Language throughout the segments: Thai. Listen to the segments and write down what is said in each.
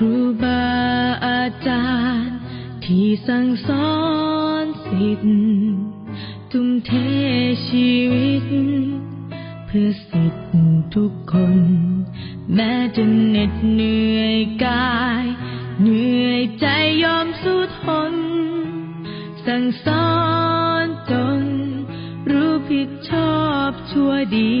รูบาอาจารย์ ที่สั่งสอนสิทธิ์ทุ่มเทชีวิต เพื่อสิทธิ์ทุกคน แม้จะเหน็ดเหนื่อยกาย เหนื่อยใจยอมสู้ทน สั่งสอนจนรู้ผิดชอบชั่วดี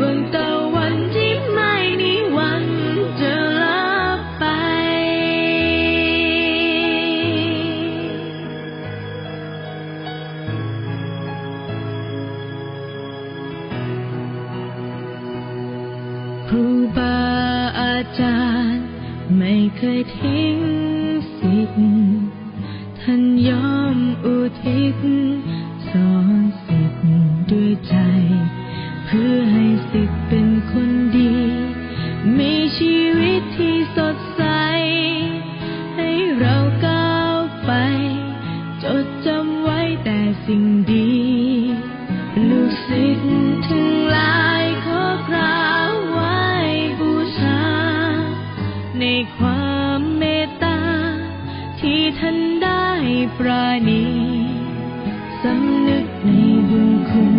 วงตะวันที่ไม่มีวันจะลับไป ครูบาอาจารย์ไม่เคยทิ้งสิทธิ์ท่านยอมอุทิศสอนสิทธิ์ด้วยใจ เพื่อ จดจำไว้แต่สิ่งดี ลูกศิษย์ทั้งหลายขอกราบไหว้บูชา ในความเมตตา ที่ท่านได้ปราณีสำนึกในบุญคุณ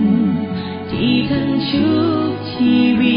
ที่ท่านชุบชีวีลูกศิษย์